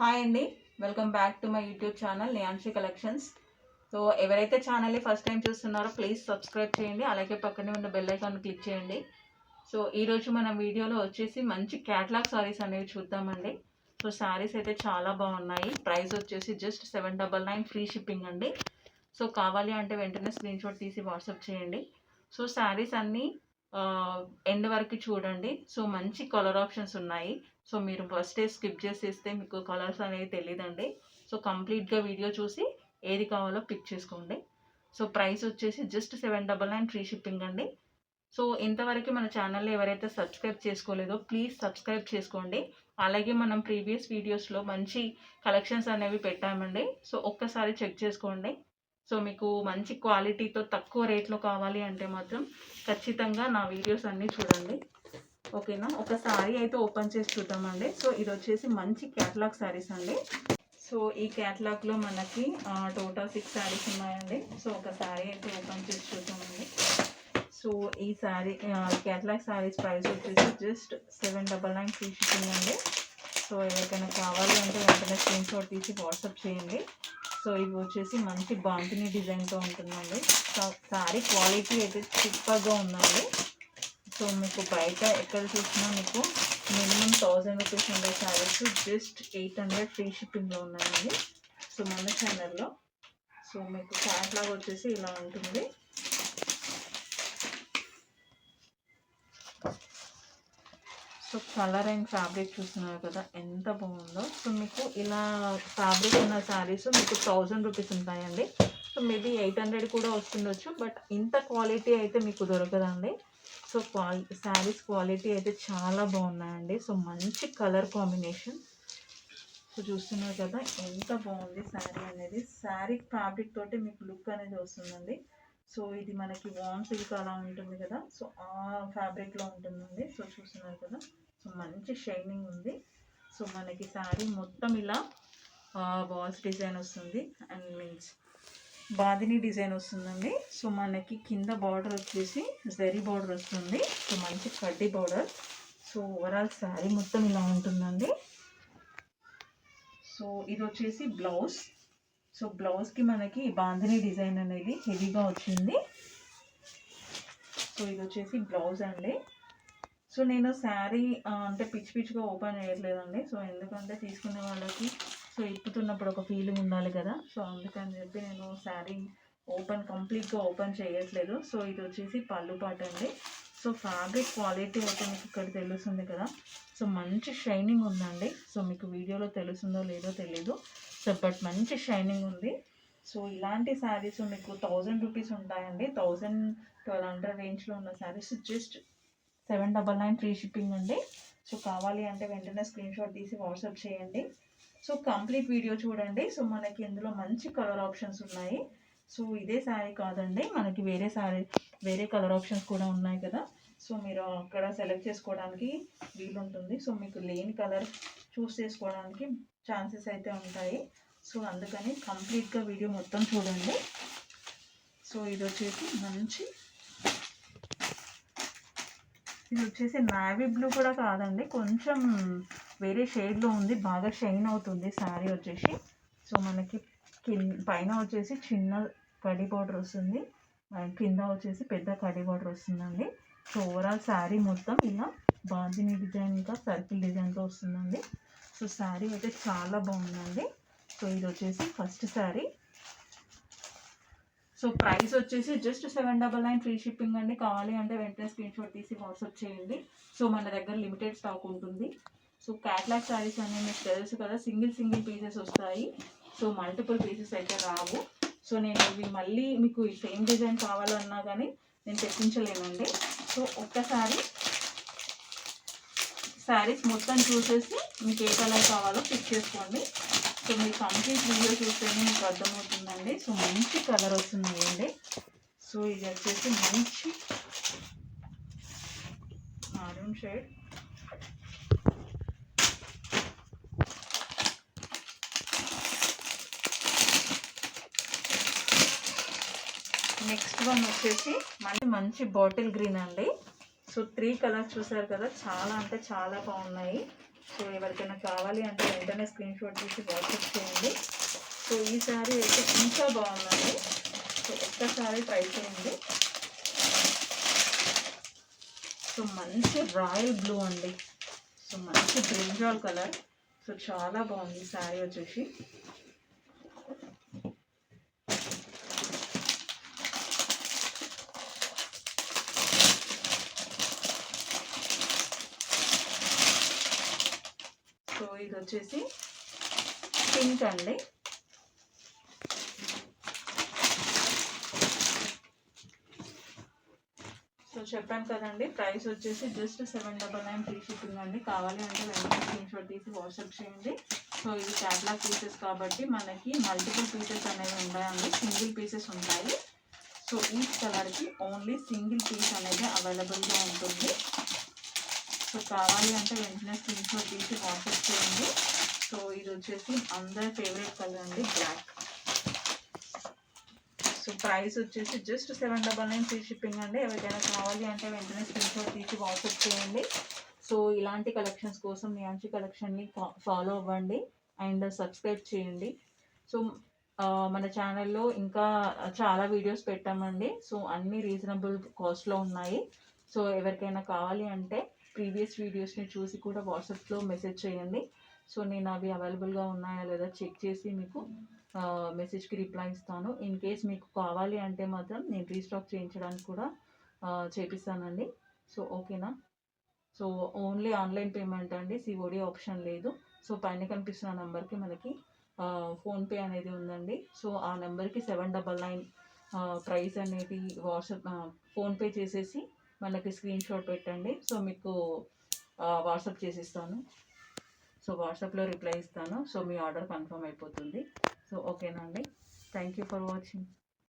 Hi అండి welcome back to my YouTube channel Niyanshi collections so ఎవరైతే ఛానల్ని first time చూస్తున్నారో ప్లీజ్ సబ్స్క్రైబ్ చేయండి అలాగే పక్కనే ఉన్న బెల్ ఐకాన్ క్లిక్ చేయండి. సో ఈరోజు మన వీడియోలో వచ్చేసి మంచి క్యాట్లాగ్ సారీస్ అనేవి చూద్దామండి. సో శారీస్ అయితే చాలా బాగున్నాయి. ప్రైస్ వచ్చేసి just seven double nine free shipping అండి. సో కావాలి అంటే వెంటనే స్క్రీన్ షాట్ తీసి వాట్సాప్ చేయండి. సో శారీస్ అన్నీ ఎండ్ వరకు చూడండి. సో మంచి కలర్ ఆప్షన్స్ ఉన్నాయి. సో మీరు ఫస్ట్ డే స్కిప్ చేసేస్తే మీకు కలర్స్ అనేవి తెలియదండి సో కంప్లీట్గా వీడియో చూసి ఏది కావాలో పిక్ చేసుకోండి. సో ప్రైస్ వచ్చేసి just seven double nine free shipping అండి. సో ఇంతవరకు మన ఛానల్లో ఎవరైతే సబ్స్క్రైబ్ చేసుకోలేదో ప్లీజ్ సబ్స్క్రైబ్ చేసుకోండి. అలాగే మనం ప్రీవియస్ వీడియోస్లో మంచి కలెక్షన్స్ అనేవి పెట్టామండి. సో ఒక్కసారి చెక్ చేసుకోండి. సో మీకు మంచి క్వాలిటీతో తక్కువ రేట్లో కావాలి అంటే మాత్రం ఖచ్చితంగా నా వీడియోస్ అన్నీ చూడండి. ఓకేనా? ఒక శారీ అయితే ఓపెన్ చేసి చూద్దామండి. సో ఇది వచ్చేసి మంచి క్యాట్లాగ్ శారీస్ అండి. సో ఈ క్యాట్లాగ్లో మనకి టోటల్ సిక్స్ శారీస్ ఉన్నాయండి. సో ఒక శారీ అయితే ఓపెన్ చేసి చూద్దామండి. సో ఈ శారీ క్యాట్లాగ్ శారీస్ ప్రైస్ వచ్చేసి just seven double nine free shipping అండి. సో ఎవరికైనా కావాలి అంటే వెంటనే స్క్రీన్ షాట్ తీసి వాట్సాప్ చేయండి. సో ఇవి వచ్చేసి మంచి బాంతిని డిజైన్తో ఉంటుందండి. శారీ క్వాలిటీ అయితే సూపర్గా ఉందండి. సో మీకు బయట ఎక్కడ చూసినా మీకు మినిమం థౌజండ్ రూపీస్ ఉండే saris just eight hundred free షిప్పింగ్లో ఉన్నాయండి. సో మన ఛానల్లో సో మీకు క్యాట్లాగ్ వచ్చేసి ఇలా ఉంటుంది. సో కలర్ అండ్ ఫ్యాబ్రిక్ చూస్తున్నారు కదా ఎంత బాగుందో. సో మీకు ఇలా ఫ్యాబ్రిక్ ఉన్న శారీస్ మీకు థౌజండ్ రూపీస్ ఉంటాయండి. సో మేబీ ఎయిట్ హండ్రెడ్ కూడా వస్తుండొచ్చు బట్ ఇంత క్వాలిటీ అయితే మీకు దొరకదండి. సో క్వాలి శారీస్ క్వాలిటీ అయితే చాలా బాగున్నాయండి. సో మంచి కలర్ కాంబినేషన్. సో చూస్తున్నారు కదా ఎంత బాగుంది శారీ అనేది. శారీ ఫ్యాబ్రిక్ తోటి మీకు లుక్ అనేది వస్తుందండి. సో ఇది మనకి వాన్ సిల్క్ అలా ఉంటుంది కదా సో ఆ ఫ్యాబ్రిక్లో ఉంటుందండి. సో చూస్తున్నారు కదా. మంచి షైనింగ్ ఉంది. సో మనకి శారీ మొత్తం ఇలా బాల్స్ డిజైన్ వస్తుంది. అండ్ మీన్స్ బాదిని డిజైన్ వస్తుందండి. సో మనకి కింద బార్డర్ వచ్చేసి జరీ బార్డర్ వస్తుంది. సో మంచి కడ్డీ బార్డర్. సో ఓవరాల్ శారీ మొత్తం ఇలా ఉంటుందండి. సో ఇది వచ్చేసి బ్లౌజ్. సో బ్లౌజ్కి మనకి బాంధిని డిజైన్ అనేది హెవీగా వచ్చింది. సో ఇది వచ్చేసి బ్లౌజ్ అండి. సో నేను శారీ అంటే పిచ్చి పిచ్చిగా ఓపెన్ చేయట్లేదండి. సో ఎందుకంటే తీసుకునే వాళ్ళకి సో ఇప్పుతున్నప్పుడు ఒక ఫీలింగ్ ఉండాలి కదా. సో అందుకని చెప్పి నేను శారీ ఓపెన్ కంప్లీట్గా ఓపెన్ చేయట్లేదు. సో ఇది వచ్చేసి పళ్ళు పాట అండి. సో ఫ్యాబ్రిక్ క్వాలిటీ అయితే మీకు ఇక్కడ తెలుస్తుంది కదా. సో మంచి షైనింగ్ ఉందండి. సో మీకు వీడియోలో తెలుస్తుందో లేదో తెలీదు. సో బట్ మంచి షైనింగ్ ఉంది. సో ఇలాంటి శారీస్ మీకు థౌజండ్ రూపీస్ ఉంటాయండి. థౌజండ్ ట్వెల్వ్ హండ్రెడ్ రేంజ్లో ఉన్న saris just seven double nine free shipping అండి. సో కావాలి అంటే వెంటనే స్క్రీన్ షాట్ తీసి వాట్సాప్ చేయండి. సో కంప్లీట్ వీడియో చూడండి. సో మనకి ఇందులో మంచి కలర్ ఆప్షన్స్ ఉన్నాయి. సో ఇదే శారీ కాదండి. మనకి వేరే శారీ వేరే కలర్ ఆప్షన్స్ కూడా ఉన్నాయి కదా. సో మీరు అక్కడ సెలెక్ట్ చేసుకోవడానికి వీలుంటుంది. సో మీకు లేని కలర్ చూస్ చేసుకోవడానికి ఛాన్సెస్ అయితే ఉంటాయి. సో అందుకని కంప్లీట్గా వీడియో మొత్తం చూడండి. సో ఇది వచ్చేసి మంచి ఇది వచ్చేసి నావీ బ్లూ కూడా కాదండి. కొంచెం వేరే షేడ్లో ఉంది. బాగా షైన్ అవుతుంది శారీ వచ్చేసి. సో మనకి కింద పైన వచ్చేసి చిన్న కడి బార్డర్ వస్తుంది. కింద వచ్చేసి పెద్ద కడి బార్డర్ వస్తుందండి. సో ఓవరాల్ శారీ మొత్తం ఇలా బాందిని డిజైన్ ఇంకా సర్కిల్ డిజైన్తో వస్తుందండి. సో శారీ అయితే చాలా బాగుందండి. సో ఇది వచ్చేసి ఫస్ట్ శారీ సో ప్రైస్ వచ్చేసి just seven double nine free shipping అండి. కావాలి అంటే వెంటనే స్క్రీన్ షాట్ తీసి వాట్సాప్ చేయండి. సో మన దగ్గర లిమిటెడ్ స్టాక్ ఉంటుంది. సో క్యాట్లాగ్ శారీస్ అనేవి మీకు తెలుసు కదా సింగిల్ సింగిల్ పీసెస్ వస్తాయి. సో మల్టిపుల్ పీసెస్ అయితే రావు. సో నేను ఇవి మళ్ళీ మీకు సేమ్ డిజైన్ కావాలన్నా కానీ నేను తెప్పించలేనండి. సో ఒక్కసారి శారీస్ మొత్తం చూసేసి మీకు ఏ కలర్ కావాలో పిక్ చేసుకోండి. సో మీరు కంప్లీట్ వీడియో చూస్తేనే మీకు అర్థమవుతుందండి. సో మంచి కలర్ వస్తున్నాయండి సో ఇది వచ్చేసి మంచి ఆరెంజ్ షేడ్ నెక్స్ట్ వన్ వచ్చేసి మంచి మంచి బాటిల్ గ్రీన్ అండి. సో త్రీ కలర్స్ చూసారు కదా చాలా అంటే చాలా బాగున్నాయి. సో ఎవరికైనా కావాలి అంటే వెంటనే స్క్రీన్ షాట్ తీసి వాట్సాప్ చేయండి. సో ఈ శారీ అయితే ఇంకా బాగుందండి. సో ఒక్కసారి ట్రై చేయండి. సో మంచి రాయల్ బ్లూ అండి. సో మంచి బ్రింజాల్ కలర్ సో చాలా బాగుంది శారీ వచ్చేసి సో ఇది వచ్చేసి పింక్ అండి. సో చెప్పాను కదండి ప్రైస్ వచ్చేసి just seven double nine free shipping అండి. కావాలి అంటే వెంటనే స్క్రీన్ షాట్ తీసి వాట్సాప్ చేయండి. సో ఇది క్యాట్లాగ్ పీసెస్ కాబట్టి మనకి మల్టిపుల్ పీసెస్ అనేవి ఉన్నాయండి సింగిల్ పీసెస్ ఉంటాయి. సో ఈ కలర్కి ఓన్లీ సింగిల్ పీస్ అనేది అవైలబుల్గా ఉంటుంది. సో కావాలి అంటే వెంటనే స్క్రీన్ షాట్ తీసి వాట్సాప్ చేయండి. వచ్చేసి అందరి ఫేవరెట్ కలర్ అండి బ్లాక్ సో ప్రైస్ వచ్చేసి just seven double nine free shipping అండి. ఎవరికైనా కావాలి అంటే వెంటనే స్క్రీన్ షాట్ తీసి వాట్సాప్ చేయండి. సో ఇలాంటి కలెక్షన్స్ కోసం మీ అంచు కలెక్షన్ని ఫాలో అవ్వండి అండ్ సబ్స్క్రైబ్ చేయండి. సో మన ఛానల్లో ఇంకా చాలా వీడియోస్ పెట్టామండి. సో అన్నీ రీజనబుల్ కాస్ట్లో ఉన్నాయి. సో ఎవరికైనా కావాలి అంటే ప్రీవియస్ వీడియోస్ని చూసి కూడా వాట్సాప్లో మెసేజ్ చేయండి. సో నేను అవి అవైలబుల్గా ఉన్నాయా లేదా చెక్ చేసి మీకు మెసేజ్కి రిప్లై ఇస్తాను. ఇన్ కేస్ మీకు కావాలి అంటే మాత్రం నేను రీస్టాక్ చేయించడానికి కూడా చేపిస్తానండి. సో ఓకేనా? సో ఓన్లీ ఆన్లైన్ పేమెంట్ అండి. సిఓడి ఆప్షన్ లేదు. సో పైన కనిపిస్తున్న నెంబర్కి మనకి ఫోన్పే అనేది ఉందండి. సో ఆ నెంబర్కి సెవెన్ డబల్ నైన్ ప్రైస్ అనేది వాట్సాప్ ఫోన్పే చేసేసి మనకి స్క్రీన్ షాట్ పెట్టండి. సో మీకు వాట్సాప్ చేసిస్తాను. సో వాట్సాప్లో రిప్లై ఇస్తాను. సో మీ ఆర్డర్ కన్ఫర్మ్ అయిపోతుంది. సో ఓకేనా అండి? Thank you for watching.